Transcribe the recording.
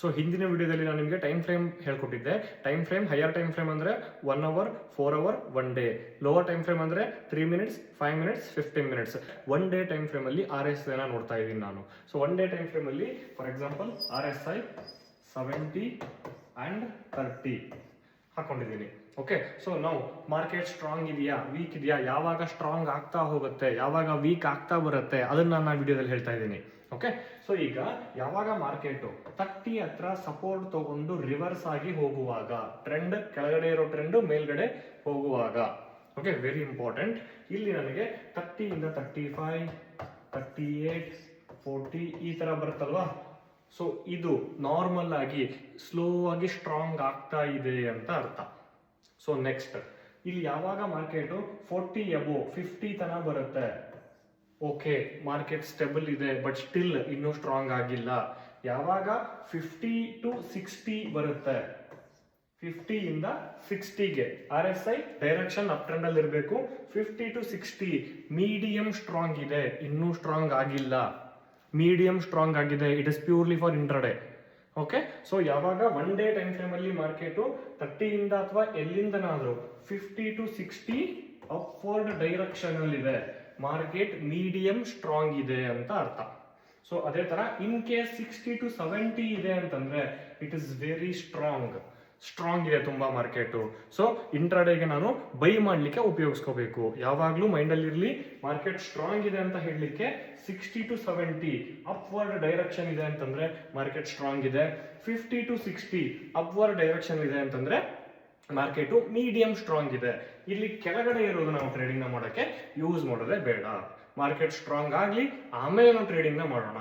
So ಹಿಂದಿನ ವಿಡಿಯೋದಲ್ಲಿ ನಾನು ನಿಮಗೆ time frame ಹೇಳ್ಕೊಟ್ಟಿದ್ದೆ. Time frame higher time frame ಅಂದರೆ one hour four hour one day lower time frame ಅಂದರೆ three minutes five minutes fifteen minutes one day time ಫ್ರೇಮಲ್ಲಿ R S ಐನ ನೋಡ್ತಾ ಇದ್ದೀನಿ ನಾನು. So one day time ಫ್ರೇಮಲ್ಲಿ for example R S I seventy and thirty ಹಾಕೊಂಡಿದ್ದೀನಿ. Okay so ನಾವು market strong ಇದೆಯಾ? Weak ಇದೆಯಾ? ಯಾವಾಗ ಸ್ಟ್ರಾಂಗ್ ಆಗ್ತಾ ಹೋಗುತ್ತೆ? ಯಾವಾಗ ವೀಕ್ ಆಗ್ತಾ ಬರುತ್ತೆ? ಅದನ್ನ ನಾನು ವಿಡಿಯೋದಲ್ಲಿ ಹೇಳ್ತಾ ಇದ್ದೀನಿ. ಓಕೆ ಸೊ ಈಗ ಯಾವಾಗ ಮಾರ್ಕೆಟು ತಟ್ಟಿ ಹತ್ರ ಸಪೋರ್ಟ್ ತಗೊಂಡು ರಿವರ್ಸ್ ಆಗಿ ಹೋಗುವಾಗ ಟ್ರೆಂಡ್ ಕೆಳಗಡೆ ಇರೋ ಟ್ರೆಂಡ್ ಮೇಲ್ಗಡೆ ಹೋಗುವಾಗ ಓಕೆ ವೆರಿ ಇಂಪಾರ್ಟೆಂಟ್ ಇಲ್ಲಿ ನನಗೆ ತರ್ಟಿಯಿಂದ thirty five thirty eight forty ಈ ತರ ಬರುತ್ತಲ್ವಾ? ಸೊ ಇದು ನಾರ್ಮಲ್ ಆಗಿ ಸ್ಲೋ ಆಗಿ ಸ್ಟ್ರಾಂಗ್ ಆಗ್ತಾ ಇದೆ ಅಂತ ಅರ್ಥ. ಸೊ ನೆಕ್ಸ್ಟ್ ಇಲ್ಲಿ ಯಾವಾಗ ಮಾರ್ಕೆಟು ಫೋರ್ಟಿ ಎಬೋ ಫಿಫ್ಟಿ ತನ ಬರುತ್ತೆ. ಓಕೆ ಮಾರ್ಕೆಟ್ ಸ್ಟೆಬಲ್ ಇದೆ ಬಟ್ ಸ್ಟಿಲ್ ಇನ್ನೂ ಸ್ಟ್ರಾಂಗ್ ಆಗಿಲ್ಲ. ಯಾವಾಗ? ಫಿಫ್ಟಿ ಟು ಸಿಕ್ಸ್ಟಿ ಬರುತ್ತೆ. ಫಿಫ್ಟಿ ಇಂದ ಸಿಕ್ಸ್ಟಿಗೆ R S I direction up trend ಅಲ್ಲಿ ಇರಬೇಕು. Fifty to sixty medium strong ಇದೆ, ಇನ್ನೂ ಸ್ಟ್ರಾಂಗ್ ಆಗಿಲ್ಲ. ಮೀಡಿಯಂ ಸ್ಟ್ರಾಂಗ್ ಆಗಿದೆ. It is purely for intraday okay so ಯಾವಾಗ ಒನ್ ಡೇ ಟೈಮ್ ಫ್ರೇಮ್ ಅಲ್ಲಿ ಮಾರ್ಕೆಟು ತರ್ಟಿಯಿಂದ ಅಥವಾ ಎಲ್ಲಿಂದನಾದರೂ fifty to sixty upward direction ಅಲ್ಲಿ ಇದೆ. ಮಾರ್ಕೆಟ್ ಮೀಡಿಯಂ ಸ್ಟ್ರಾಂಗ್ ಇದೆ ಅಂತ ಅರ್ಥ. ಸೊ ಅದೇ ತರ in case sixty to seventy ಇದೆ ಅಂತಂದ್ರೆ it is very strong strong ಇದೆ ತುಂಬಾ ಮಾರ್ಕೆಟು ಸೊ ಇಂಟ್ರಾಡೇಗೆ ನಾನು ಬೈ ಮಾಡ್ಲಿಕ್ಕೆ ಉಪಯೋಗಿಸ್ಕೋಬೇಕು. ಯಾವಾಗಲೂ ಮೈಂಡಲ್ಲಿರಲಿ ಮಾರ್ಕೆಟ್ ಸ್ಟ್ರಾಂಗ್ ಇದೆ ಅಂತ ಹೇಳಲಿಕ್ಕೆ sixty to seventy upward direction ಇದೆ ಅಂತಂದ್ರೆ ಮಾರ್ಕೆಟ್ ಸ್ಟ್ರಾಂಗ್ ಇದೆ. Fifty to sixty upward direction ಇದೆ ಅಂತಂದ್ರೆ ಮಾರ್ಕೆಟು ಮೀಡಿಯಂ ಸ್ಟ್ರಾಂಗ್ ಇದೆ. ಇಲ್ಲಿ ಕೆಳಗಡೆ ಇರೋದು ನಾವು ಟ್ರೇಡಿಂಗ್ನ ಮಾಡೋಕ್ಕೆ ಯೂಸ್ ಮಾಡೋದೇ ಬೇಡ. ಮಾರ್ಕೆಟ್ ಸ್ಟ್ರಾಂಗ್ ಆಗಲಿ, ಆಮೇಲೆ ನಾವು ಟ್ರೇಡಿಂಗ್ನ ಮಾಡೋಣ.